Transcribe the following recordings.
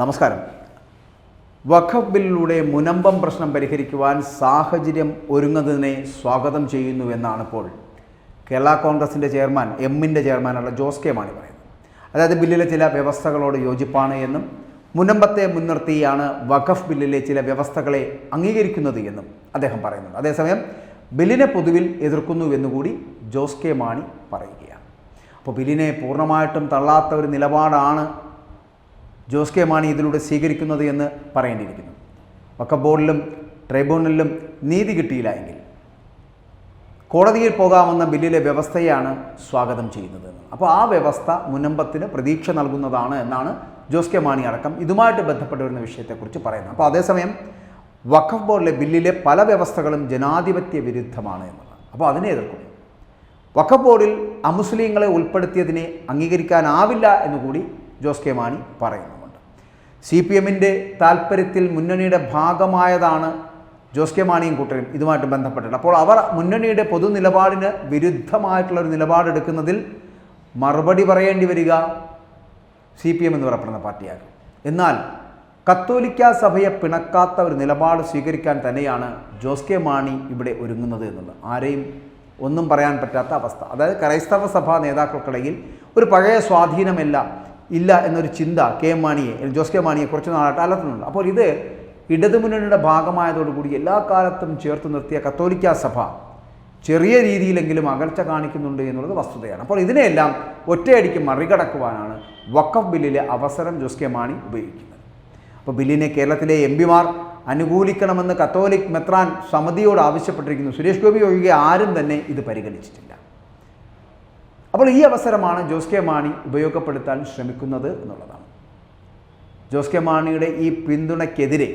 നമസ്കാരം. വഖഫ് ബില്ലിലൂടെ മുനമ്പം പ്രശ്നം പരിഹരിക്കുവാൻ സാഹചര്യം ഒരുങ്ങുന്നതിനെ സ്വാഗതം ചെയ്യുന്നു എന്നാണ് ഇപ്പോൾ കേരള കോൺഗ്രസിന്റെ ചെയർമാൻ എമ്മിന്റെ ചെയർമാനുള്ള ജോസ് കെ മാണി പറയുന്നത്. അതായത് ബില്ലിലെ ചില വ്യവസ്ഥകളോട് യോജിപ്പാണ് എന്നും മുനമ്പത്തെ മുൻനിർത്തിയാണ് വഖഫ് ബില്ലിലെ ചില വ്യവസ്ഥകളെ അംഗീകരിക്കുന്നത് എന്നും അദ്ദേഹം പറയുന്നുണ്ട്. അതേസമയം ബില്ലിനെ പൊതുവിൽ എതിർക്കുന്നുവെന്നുകൂടി ജോസ് കെ മാണി പറയുകയാണ്. അപ്പോൾ ബില്ലിനെ പൂർണമായിട്ടും തള്ളാത്ത ഒരു നിലപാടാണ് ജോസ് കെ മാണി ഇതിലൂടെ സ്വീകരിക്കുന്നത് എന്ന് പറയേണ്ടിയിരിക്കുന്നു. വക്കഫ് ബോർഡിലും ട്രൈബ്യൂണലിലും നീതി കിട്ടിയില്ല എങ്കിൽ കോടതിയിൽ പോകാമെന്ന ബില്ലിലെ വ്യവസ്ഥയാണ് സ്വാഗതം ചെയ്യുന്നത് അപ്പോൾ ആ വ്യവസ്ഥ മുനമ്പത്തിന് പ്രതീക്ഷ നൽകുന്നതാണ് എന്നാണ് ജോസ് കെ മാണി അടക്കം ഇതുമായിട്ട് ബന്ധപ്പെട്ട് വരുന്ന വിഷയത്തെക്കുറിച്ച് പറയുന്നത്. അപ്പോൾ അതേസമയം വഖഫ് ബോർഡിലെ ബില്ലിലെ പല വ്യവസ്ഥകളും ജനാധിപത്യ വിരുദ്ധമാണ് എന്നുള്ളത്. അപ്പോൾ അതിനെ എതിർക്കും വഖഫ് ബോർഡിൽ അമുസ്ലിങ്ങളെ ഉൾപ്പെടുത്തിയതിനെ അംഗീകരിക്കാനാവില്ല എന്നുകൂടി ജോസ് കെ മാണി പറയുന്നുമുണ്ട്. സി പി എമ്മിന്റെ താല്പര്യത്തിൽ മുന്നണിയുടെ ഭാഗമായതാണ് ജോസ് കെ മാണിയും കൂട്ടരും ഇതുമായിട്ട് ബന്ധപ്പെട്ടിട്ട് അപ്പോൾ അവർ മുന്നണിയുടെ പൊതു നിലപാടിന് വിരുദ്ധമായിട്ടുള്ള ഒരു നിലപാടെടുക്കുന്നതിൽ മറുപടി പറയേണ്ടി വരിക സി പി എം എന്ന് പറയപ്പെടുന്ന പാർട്ടിയാണ് എന്നാൽ കത്തോലിക്ക സഭയെ പിണക്കാത്ത ഒരു നിലപാട് സ്വീകരിക്കാൻ തന്നെയാണ് ജോസ് കെ മാണി ഇവിടെ ഒരുങ്ങുന്നത് എന്നുള്ളത്. ആരെയും ഒന്നും പറയാൻ പറ്റാത്ത അവസ്ഥ. അതായത് ക്രൈസ്തവ സഭാ നേതാക്കൾക്കിടയിൽ ഒരു പഴയ സ്വാധീനമില്ല ഇല്ല എന്നൊരു ചിന്ത കെ എം മാണിയെ ജോസ് കെ മാണിയെ കുറച്ച് നാളായിട്ട് അലർത്തുന്നുണ്ട് അപ്പോൾ ഇത് ഇടതുമുന്നണിയുടെ ഭാഗമായതോടുകൂടി എല്ലാ കാലത്തും ചേർത്ത് നിർത്തിയ കത്തോലിക്ക സഭ ചെറിയ രീതിയിലെങ്കിലും അകൽച്ച കാണിക്കുന്നുണ്ട് എന്നുള്ളത് വസ്തുതയാണ്. അപ്പോൾ ഇതിനെയെല്ലാം ഒറ്റയടിക്ക് മറികടക്കുവാനാണ് വക്കഫ് ബില്ലിലെ അവസരം ജോസ് കെ മാണി ഉപയോഗിക്കുന്നത്. അപ്പോൾ ബില്ലിനെ കേരളത്തിലെ എം പിമാർ അനുകൂലിക്കണമെന്ന് കത്തോലിക് മെത്രാൻ സമിതിയോട് ആവശ്യപ്പെട്ടിരിക്കുന്നു. സുരേഷ് ഗോപി ഒഴികെ ആരും തന്നെ ഇത് പരിഗണിച്ചിട്ടില്ല. അപ്പോൾ ഈ അവസരമാണ് ജോസ് കെ മാണി ഉപയോഗപ്പെടുത്താൻ ശ്രമിക്കുന്നത് എന്നുള്ളതാണ്. ജോസ് കെ മാണിയുടെ ഈ പിന്തുണയ്ക്കെതിരെ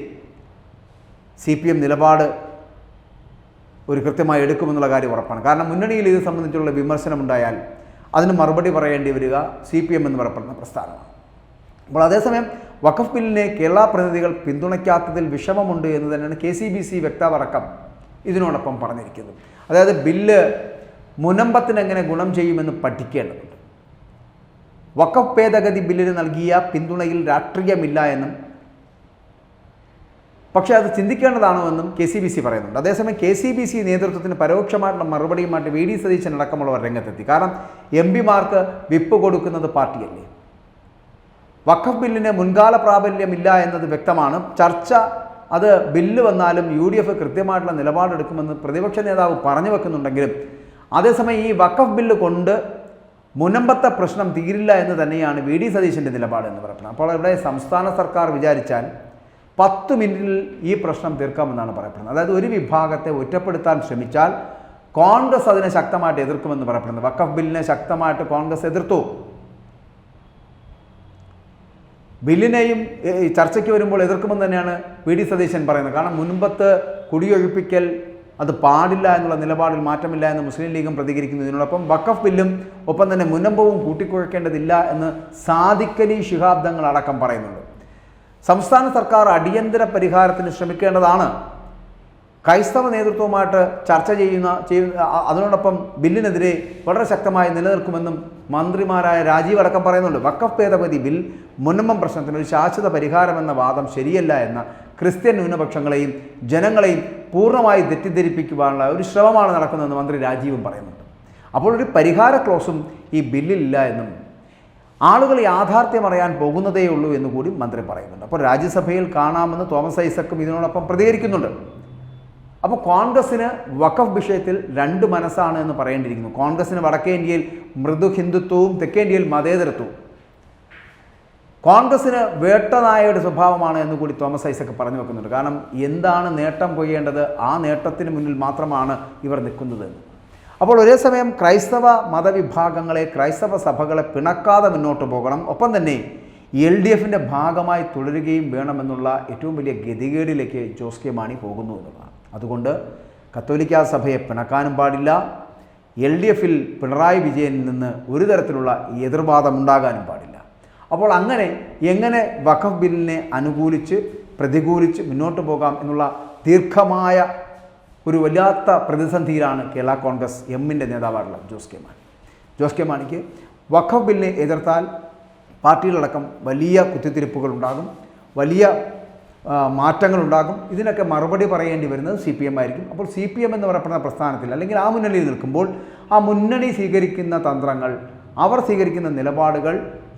സി പി എം നിലപാട് ഒരു കൃത്യമായി എടുക്കുമെന്നുള്ള കാര്യം ഉറപ്പാണ്. കാരണം മുന്നണിയിൽ ഇത് സംബന്ധിച്ചുള്ള വിമർശനമുണ്ടായാൽ അതിന് മറുപടി പറയേണ്ടി വരിക സി പി എം എന്ന് പറയപ്പെടുന്ന പ്രസ്ഥാനമാണ്. അപ്പോൾ അതേസമയം വഖഫ് ബില്ലിനെ കേരള പ്രതിനിധികൾ പിന്തുണയ്ക്കാത്തതിൽ വിഷമമുണ്ട് എന്ന് തന്നെയാണ് കെ സി ബി സി വ്യക്താവടക്കം ഇതിനോടൊപ്പം പറഞ്ഞിരിക്കുന്നത്. അതായത് ബില്ല് മുനമ്പത്തിന് എങ്ങനെ ഗുണം ചെയ്യുമെന്ന് പഠിക്കേണ്ടതുണ്ട്. വഖഫ് ഭേദഗതി ബില്ലിന് നൽകിയ പിന്തുണയിൽ രാഷ്ട്രീയമില്ല എന്നും പക്ഷേ അത് ചിന്തിക്കേണ്ടതാണോ എന്നും കെ സി ബി സി പറയുന്നുണ്ട്. അതേസമയം കെ സി ബി സി നേതൃത്വത്തിന് പരോക്ഷമായിട്ടുള്ള മറുപടിയുമായിട്ട് വി ഡി സതീശൻ അടക്കമുള്ളവർ രംഗത്തെത്തി. കാരണം എം പിമാർക്ക് വിപ്പ് കൊടുക്കുന്നത് പാർട്ടിയല്ലേ? വഖഫ് ബില്ലിന് മുൻകാല പ്രാബല്യമില്ല എന്നത് വ്യക്തമാണ്. ചർച്ച അത് ബില്ല് വന്നാലും യു ഡി എഫ് കൃത്യമായിട്ടുള്ള നിലപാടെടുക്കുമെന്ന് പ്രതിപക്ഷ നേതാവ് പറഞ്ഞു വെക്കുന്നുണ്ടെങ്കിലും അതേസമയം ഈ വഖഫ് ബില്ല് കൊണ്ട് മുനമ്പത്ത പ്രശ്നം തീരില്ല എന്ന് തന്നെയാണ് വി ഡി സതീശന്റെ നിലപാട് എന്ന് പറയുന്നത്. അപ്പോൾ ഇവിടെ സംസ്ഥാന സർക്കാർ വിചാരിച്ചാൽ പത്ത് മിനിറ്റിൽ ഈ പ്രശ്നം തീർക്കാമെന്നാണ് പറയപ്പെടുന്നത്. അതായത് ഒരു വിഭാഗത്തെ ഒറ്റപ്പെടുത്താൻ ശ്രമിച്ചാൽ കോൺഗ്രസ് അതിനെ ശക്തമായിട്ട് എതിർക്കുമെന്ന് പറയപ്പെടുന്നത്. വഖഫ് ബില്ലിനെ ശക്തമായിട്ട് കോൺഗ്രസ് എതിർത്തു. ബില്ലിനെയും ചർച്ചയ്ക്ക് വരുമ്പോൾ എതിർക്കുമെന്ന് തന്നെയാണ് വി ഡി സതീശൻ പറയുന്നത്. കാരണം മുൻപത്ത് കുടിയൊഴിപ്പിക്കൽ അത് പാടില്ല എന്നുള്ള നിലപാടിൽ മാറ്റമില്ല എന്ന് മുസ്ലിം ലീഗും പ്രതികരിക്കുന്നതിനോടൊപ്പം വക്കഫ് ബില്ലും ഒപ്പം തന്നെ മുനമ്പവും കൂട്ടിക്കുഴക്കേണ്ടതില്ല എന്ന് സാദിഖലി ശിഹാബ് തങ്ങൾ അടക്കം പറയുന്നുണ്ട്. സംസ്ഥാന സർക്കാർ അടിയന്തര പരിഹാരത്തിന് ശ്രമിക്കേണ്ടതാണ്. ക്രൈസ്തവ നേതൃത്വവുമായിട്ട് ചർച്ച ചെയ്യുന്ന അതിനോടൊപ്പം ബില്ലിനെതിരെ വളരെ ശക്തമായി നിലനിൽക്കുമെന്നും മന്ത്രിമാരായ രാജീവ് അടക്കം പറയുന്നുണ്ട്. വക്കഫ് ഭേദഗതി ബിൽ മുന്നമ്മം പ്രശ്നത്തിന് ഒരു ശാശ്വത പരിഹാരമെന്ന വാദം ശരിയല്ല എന്ന ക്രിസ്ത്യൻ ന്യൂനപക്ഷങ്ങളെയും ജനങ്ങളെയും പൂർണമായി തെറ്റിദ്ധരിപ്പിക്കുവാനുള്ള ഒരു ശ്രമമാണ് നടക്കുന്നതെന്ന് മന്ത്രി രാജീവും പറയുന്നുണ്ട്. അപ്പോൾ ഒരു പരിഹാര ക്ലോസും ഈ ബില്ലിലില്ല എന്നും ആളുകൾ യാഥാർത്ഥ്യം അറിയാൻ പോകുന്നതേ ഉള്ളൂ എന്ന് കൂടി മന്ത്രി പറയുന്നുണ്ട്. അപ്പോൾ രാജ്യസഭയിൽ കാണാമെന്ന് തോമസ് ഐസക്കും ഇതിനോടൊപ്പം പ്രതികരിക്കുന്നുണ്ട്. അപ്പോൾ കോൺഗ്രസ്സിന് വഖഫ് വിഷയത്തിൽ രണ്ട് മനസ്സാണ് എന്ന് പറയേണ്ടിയിരിക്കുന്നു. കോൺഗ്രസ്സിന് വടക്കേ ഇന്ത്യയിൽ മൃദു ഹിന്ദുത്വവും തെക്കേ ഇന്ത്യയിൽ മതേതരത്വവും. കോൺഗ്രസ്സിന് വേട്ടനായയുടെ സ്വഭാവമാണ് എന്ന് കൂടി തോമസ് ഐസക് പറഞ്ഞു വെക്കുന്നുണ്ട്. കാരണം എന്താണ് നേട്ടം കൊയ്യേണ്ടത്? ആ നേട്ടത്തിന് മുന്നിൽ മാത്രമാണ് ഇവർ നിൽക്കുന്നത്. അപ്പോൾ ഒരേ സമയം ക്രൈസ്തവ മതവിഭാഗങ്ങളെ ക്രൈസ്തവ സഭകളെ പിണക്കാതെ മുന്നോട്ട് പോകണം. ഒപ്പം തന്നെ എൽ ഡി എഫിന്റെ ഭാഗമായി തുടരുകയും വേണമെന്നുള്ള ഏറ്റവും വലിയ ഗതികേടിലേക്ക് ജോസ് കെ മാണി പോകുന്നു എന്നുള്ളതാണ്. അതുകൊണ്ട് കത്തോലിക്ക സഭയെ പിണക്കാനും പാടില്ല. എൽ ഡി എഫിൽ പിണറായി വിജയനിൽ നിന്ന് ഒരു തരത്തിലുള്ള എതിർവാദം ഉണ്ടാകാനും പാടില്ല. അപ്പോൾ അങ്ങനെ എങ്ങനെ വഖഫ് ബില്ലിനെ അനുകൂലിച്ച് പ്രതികൂലിച്ച് മുന്നോട്ട് പോകാം എന്നുള്ള ദീർഘമായ ഒരു വല്ലാത്ത പ്രതിസന്ധിയിലാണ് കേരള കോൺഗ്രസ് എമ്മിന്റെ നേതാവായിട്ടുള്ള ജോസ് കെ മാണി. ജോസ് കെ മാണിക്ക് വഖഫ് ബില്ലിനെ എതിർത്താൽ പാർട്ടിയിലടക്കം വലിയ കുത്തിത്തിരിപ്പുകൾ ഉണ്ടാകും വലിയ മാറ്റങ്ങളുണ്ടാകും ഇതിനൊക്കെ മറുപടി പറയേണ്ടി വരുന്നത് സി പി എം ആയിരിക്കും. അപ്പോൾ സി പി എം എന്ന് പറയപ്പെടുന്ന പ്രസ്ഥാനത്തിൽ അല്ലെങ്കിൽ ആ മുന്നണിയിൽ നിൽക്കുമ്പോൾ ആ മുന്നണി സ്വീകരിക്കുന്ന തന്ത്രങ്ങൾ അവർ സ്വീകരിക്കുന്ന നിലപാടുകൾ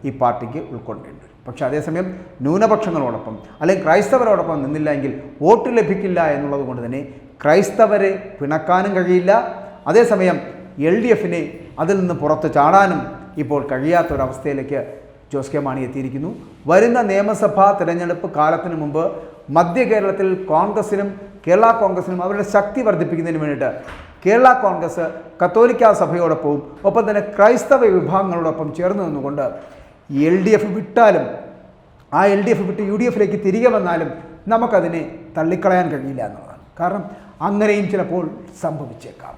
ഈ പാർട്ടിക്ക് ഉൾക്കൊണ്ടിട്ടുണ്ട്. പക്ഷെ അതേസമയം ന്യൂനപക്ഷങ്ങളോടൊപ്പം അല്ലെങ്കിൽ ക്രൈസ്തവരോടൊപ്പം നിന്നില്ല എങ്കിൽ വോട്ട് ലഭിക്കില്ല എന്നുള്ളത് കൊണ്ട് തന്നെ ക്രൈസ്തവരെ പിണക്കാനും കഴിയില്ല. അതേസമയം എൽ ഡി എഫിനെ അതിൽ നിന്ന് പുറത്ത് ചാടാനും ഇപ്പോൾ കഴിയാത്തൊരവസ്ഥയിലേക്ക് ജോസ് കെ മാണി എത്തിയിരിക്കുന്നു. വരുന്ന നിയമസഭാ തിരഞ്ഞെടുപ്പ് കാലത്തിന് മുമ്പ് മധ്യ കേരളത്തിൽ കോൺഗ്രസിനും കേരള കോൺഗ്രസിനും അവരുടെ ശക്തി വർദ്ധിപ്പിക്കുന്നതിന് വേണ്ടിയിട്ട് കേരള കോൺഗ്രസ് കത്തോലിക്ക സഭയോടൊപ്പവും ഒപ്പം തന്നെ ക്രൈസ്തവ വിഭാഗങ്ങളോടൊപ്പം ചേർന്ന് നിന്നുകൊണ്ട് എൽ ഡി എഫ് വിട്ടാലും ആ എൽ ഡി എഫ് വിട്ട് യു ഡി എഫിലേക്ക് തിരികെ വന്നാലും നമുക്കതിനെ തള്ളിക്കളയാൻ കഴിയില്ല എന്നുള്ളതാണ്. കാരണം അങ്ങനെയും ചിലപ്പോൾ സംഭവിച്ചേക്കാം.